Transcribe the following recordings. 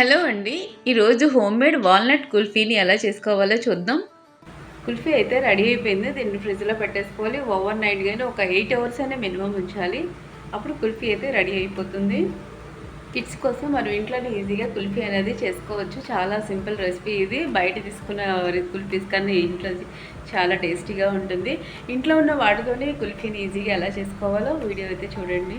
Hello అండి. ఈరోజు home made walnut కుల్ఫీని ఎలా చేసుకోవాలో చూద్దాం. కుల్ఫీ అయితే రెడీ అయిపోయింది. దీన్ని ఫ్రిడ్జ్లో పెట్టేసుకోవాలి. ఓవర్ నైట్ కానీ ఒక ఎయిట్ అవర్స్ అయినా మినిమం ఉంచాలి. అప్పుడు కుల్ఫీ అయితే రెడీ అయిపోతుంది. కిడ్స్ కోసం మనం ఇంట్లోనే ఈజీగా కుల్ఫీ అనేది చేసుకోవచ్చు. చాలా సింపుల్ రెసిపీ ఇది. బయట తీసుకున్న కుల్ఫీస్ కన్నా ఇంట్లో చాలా టేస్టీగా ఉంటుంది. ఇంట్లో ఉన్న వాటితోనే కుల్ఫీని ఈజీగా ఎలా చేసుకోవాలో వీడియో అయితే చూడండి.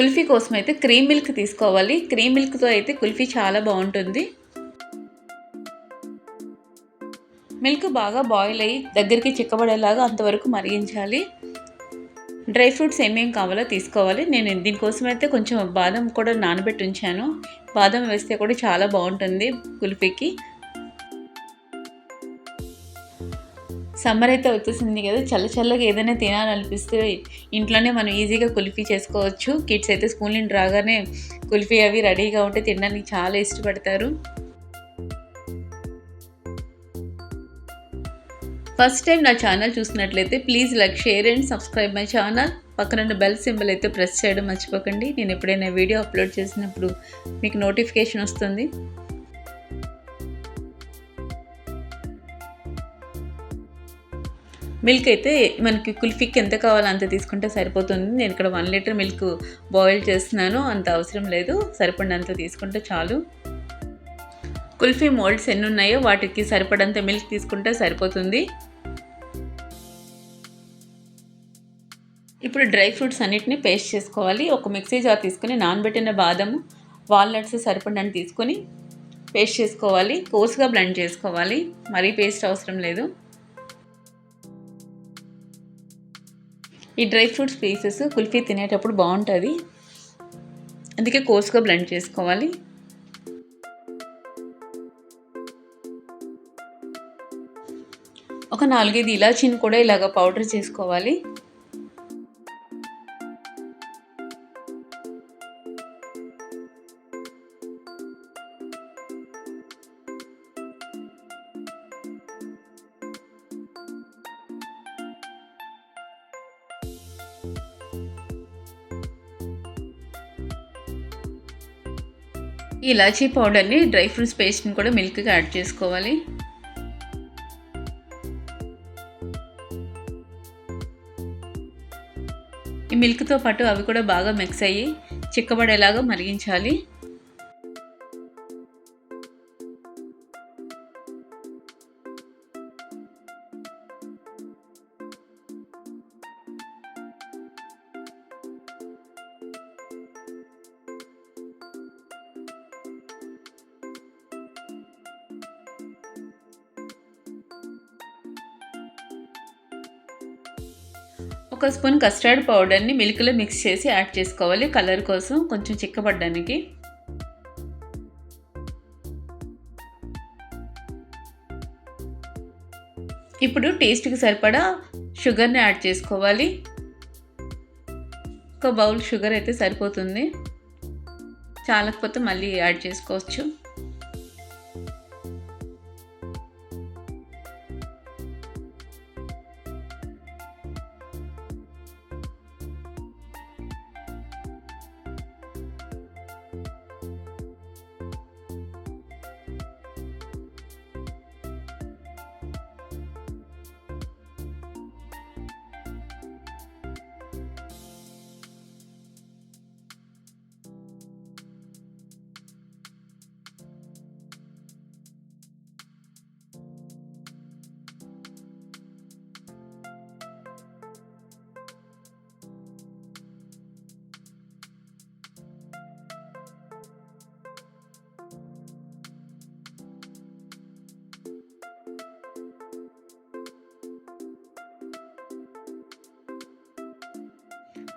కుల్ఫీ కోసం అయితే క్రీమ్ మిల్క్ తీసుకోవాలి క్రీమ్ మిల్క్తో అయితే కుల్ఫీ చాలా బాగుంటుంది. మిల్క్ బాగా బాయిల్ అయ్యి దగ్గరికి చిక్కబడేలాగా అంతవరకు మరిగించాలి. డ్రై ఫ్రూట్స్ ఏమేమి కావాలో తీసుకోవాలి. నేను దీనికోసం అయితే కొంచెం బాదం కూడా నానబెట్టి ఉంచాను బాదం వేస్తే కూడా చాలా బాగుంటుంది కుల్ఫీకి. సమ్మర్ అయితే వచ్చేసింది కదా చల్ల చల్లగా ఏదైనా తినాలనిపిస్తే ఇంట్లోనే మనం ఈజీగా కుల్ఫీ చేసుకోవచ్చు. కిడ్స్ అయితే స్కూల్ నుండి రాగానే కుల్ఫీ అవి రెడీగా ఉంటే తినడానికి చాలా ఇష్టపడతారు. ఫస్ట్ టైం నా ఛానల్ చూసినట్లయితే please like share and subscribe my channel పక్కన బెల్ సింబల్ అయితే ప్రెస్ చేయడం మర్చిపోకండి. నేను ఎప్పుడైనా వీడియో అప్లోడ్ చేసినప్పుడు మీకు నోటిఫికేషన్ వస్తుంది. మిల్క్ అయితే మనకి కుల్ఫీకి ఎంత కావాలో అంత తీసుకుంటే సరిపోతుంది. నేను ఇక్కడ వన్ లీటర్ మిల్క్ బాయిల్ చేస్తున్నాను అంత అవసరం లేదు సరిపడినంత తీసుకుంటే చాలు. కుల్ఫీ మోల్డ్స్ ఎన్ని ఉన్నాయో వాటికి సరిపడంత మిల్క్ తీసుకుంటే సరిపోతుంది. ఇప్పుడు డ్రై ఫ్రూట్స్ అన్నిటిని పేస్ట్ చేసుకోవాలి. ఒక మిక్సీ జార్ తీసుకొని నానబెట్టిన బాదము వాల్నట్స్ సరిపడని తీసుకొని పేస్ట్ చేసుకోవాలి. కోర్స్గా బ్లెండ్ చేసుకోవాలి. మరీ పేస్ట్ అవసరం లేదు. ఈ డ్రై ఫ్రూట్స్ పీసెస్ కుల్ఫీ తినేటప్పుడు బాగుంటుంది. అందుకే కోసుగా బ్లెండ్ చేసుకోవాలి. ఒక నాలుగైదు ఇలాచీని కూడా ఇలాగ పౌడర్ చేసుకోవాలి. ఇలాచీ పౌడర్ని డ్రై ఫ్రూట్స్ పేస్ట్ని కూడా మిల్క్కి యాడ్ చేసుకోవాలి. ఈ మిల్క్తో పాటు అవి కూడా బాగా మిక్స్ అయ్యి చిక్కబడేలాగా మరిగించాలి. ఒక స్పూన్ కస్టర్డ్ పౌడర్ని మిల్క్లో మిక్స్ చేసి యాడ్ చేసుకోవాలి కలర్ కోసం కొంచెం చిక్కబడ్డానికి. ఇప్పుడు టేస్ట్కి సరిపడా షుగర్ని యాడ్ చేసుకోవాలి. ఒక బౌల్ షుగర్ అయితే సరిపోతుంది. చాలకపోతే మళ్ళీ యాడ్ చేసుకోవచ్చు.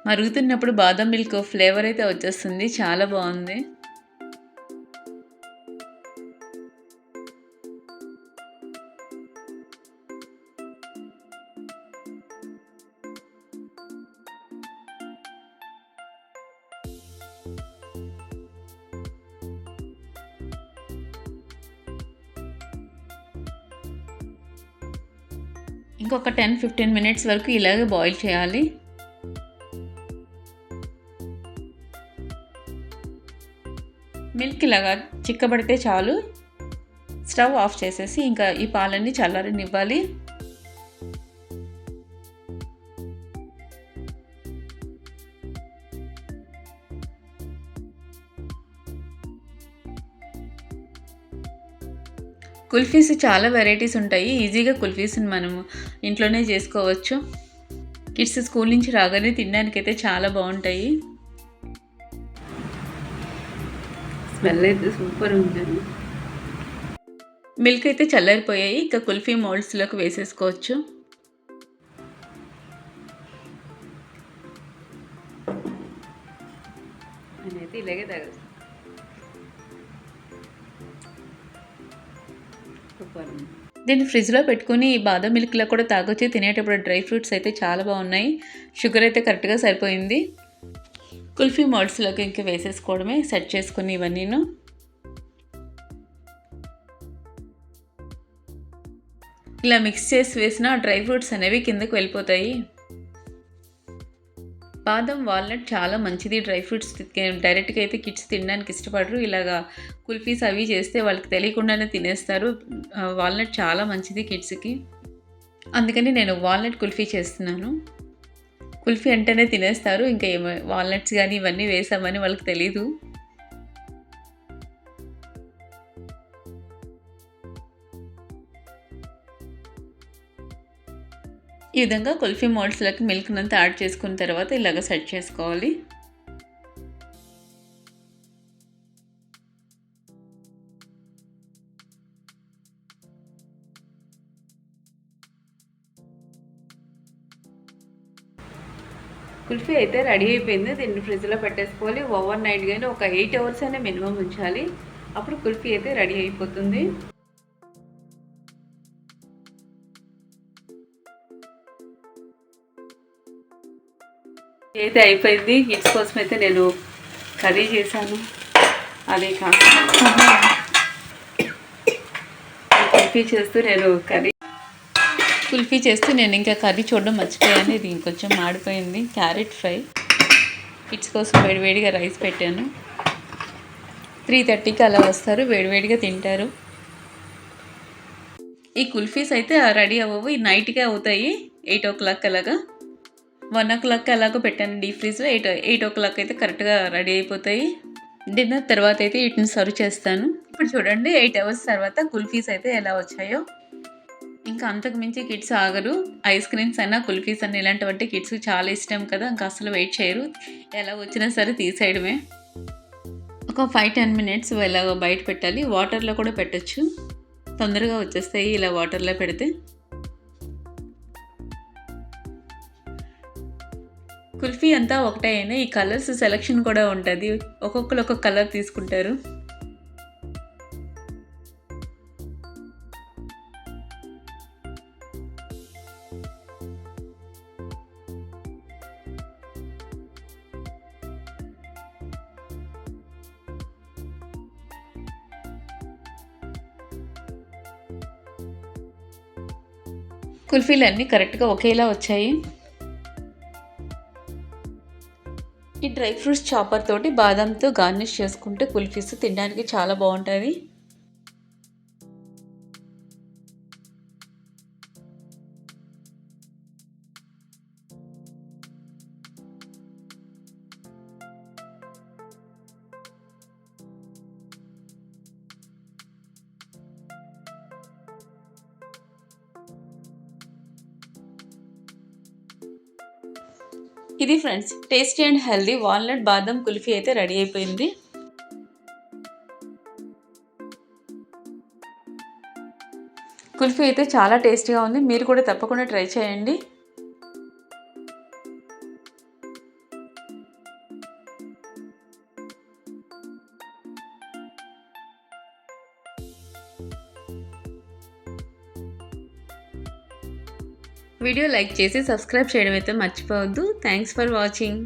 మరుగుతున్నప్పుడు బాదం మిల్క్ ఫ్లేవర్ అయితే వచ్చేస్తుంది. చాలా బాగుంది. ఇంకొక టెన్ ఫిఫ్టీన్ మినిట్స్ వరకు ఇలాగే బాయిల్ చేయాలి. ఇలాగా చిక్కబడితే చాలు. స్టవ్ ఆఫ్ చేసేసి ఇంకా ఈ పాలన్నీ చల్లారనివ్వాలి. కుల్ఫీస్ చాలా వెరైటీస్ ఉంటాయి. ఈజీగా కుల్ఫీస్ని మనము ఇంట్లోనే చేసుకోవచ్చు. కిడ్స్ స్కూల్ నుంచి రాగానే తినడానికైతే చాలా బాగుంటాయి. స్మెల్ అయితే సూపర్ ఉంటుంది. మిల్క్ అయితే చల్లారిపోయాయి ఇంకా కుల్ఫీ మోల్డ్స్లోకి వేసేసుకోవచ్చు. నేనైతే ఇలాగే తాగచ్చు దీన్ని ఫ్రిడ్జ్లో పెట్టుకుని ఈ బాదం మిల్క్లో కూడా తాగొచ్చి. తినేటప్పుడు డ్రై ఫ్రూట్స్ అయితే చాలా బాగున్నాయి. షుగర్ అయితే కరెక్ట్గా సరిపోయింది. కుల్ఫీ మోడ్స్లోకి ఇంకా వేసేసుకోవడమే సెట్ చేసుకుని ఇవన్నీను ఇలా మిక్స్ చేసి వేసిన డ్రై ఫ్రూట్స్ అనేవి కిందకు వెళ్ళిపోతాయి. బాదం వాల్నట్ చాలా మంచిది. డ్రై ఫ్రూట్స్ డైరెక్ట్గా అయితే కిడ్స్ తినడానికి ఇష్టపడరు. ఇలాగా కుల్ఫీస్ అవి చేస్తే వాళ్ళకి తెలియకుండానే తినేస్తారు. వాల్నట్ చాలా మంచిది కిడ్స్కి. అందుకని నేను వాల్నట్ కుల్ఫీ చేస్తున్నాను. కుల్ఫీ అంటేనే తినేస్తారు. ఇంకా ఏమో వాల్నట్స్ కానీ ఇవన్నీ వేసామని వాళ్ళకి తెలీదు. ఈ విధంగా కుల్ఫీ మోల్డ్స్లోకి మిల్క్నంతా యాడ్ చేసుకున్న తర్వాత ఇలాగ సెట్ చేసుకోవాలి. కుల్ఫీ అయితే రెడీ అయిపోయింది. దీన్ని ఫ్రిడ్జ్లో పెట్టేసుకోవాలి. ఓవర్ నైట్ కానీ ఒక ఎయిట్ అవర్స్ అయినా మినిమం ఉంచాలి. అప్పుడు కుల్ఫీ అయితే రెడీ అయిపోతుంది. అయితే అయిపోయింది. కిడ్స్ కోసం అయితే నేను కర్రీ చేశాను. అదే కాదు కుల్ఫీ చేస్తూ నేను కర్రీ కుల్ఫీ చేస్తే నేను ఇంకా కర్రీ చూడడం మర్చిపోయాను. ఇది ఇంకొంచెం మాడిపోయింది. Carrot fry. కిడ్స్ కోసం వేడివేడిగా రైస్ పెట్టాను. త్రీ థర్టీకి అలా వస్తారు. వేడివేడిగా తింటారు. ఈ కుల్ఫీస్ అయితే రెడీ అవ్వవు. ఈ నైట్గా అవుతాయి. ఎయిట్ ఓ క్లాక్ అలాగా. వన్ ఓ క్లాక్ అలాగ పెట్టాను డీప్ ఫ్రీజ్లో ఎయిట్ ఎయిట్ ఓ క్లాక్ అయితే కరెక్ట్గా రెడీ అయిపోతాయి. డిన్నర్ తర్వాత అయితే వీటిని సర్వ్ చేస్తాను. ఇప్పుడు చూడండి ఎయిట్ అవర్స్ తర్వాత కుల్ఫీస్ అయితే ఎలా వచ్చాయో. ఇంకా అంతకు మించి కిడ్స్ ఆగరు. ఐస్ క్రీమ్స్ అయినా కుల్ఫీస్ అన్న ఇలాంటివంటే కిడ్స్కి చాలా ఇష్టం కదా. ఇంకా అసలు వెయిట్ చేయరు. ఎలా వచ్చినా సరే తీసేయడమే. ఒక ఫైవ్ టెన్ మినిట్స్ ఇలా బయట పెట్టాలి. వాటర్లో కూడా పెట్టచ్చు. తొందరగా వచ్చేస్తాయి ఇలా వాటర్లో పెడితే. కుల్ఫీ అంతా ఒకటే అయినా ఈ కలర్స్ సెలెక్షన్ కూడా ఉంటుంది. ఒక్కొక్కరు ఒక్కొక్క కలర్ తీసుకుంటారు. కుల్ఫీలు అన్నీ కరెక్ట్గా ఒకేలా వచ్చాయి. ఈ డ్రై ఫ్రూట్స్ చాపర్ తోటి బాదంతో గార్నిష్ చేసుకుంటే కుల్ఫీస్ తినడానికి చాలా బాగుంటుంది ఇది friends tasty and healthy walnut బాదం కుల్ఫీ అయితే రెడీ అయిపోయింది. కుల్ఫీ అయితే చాలా టేస్టీగా ఉంది మీరు కూడా తప్పకుండా ట్రై చేయండి. వీడియో లైక్ చేసి సబ్స్క్రైబ్ చేయడం అయితే మర్చిపోవద్దు. Thanks for watching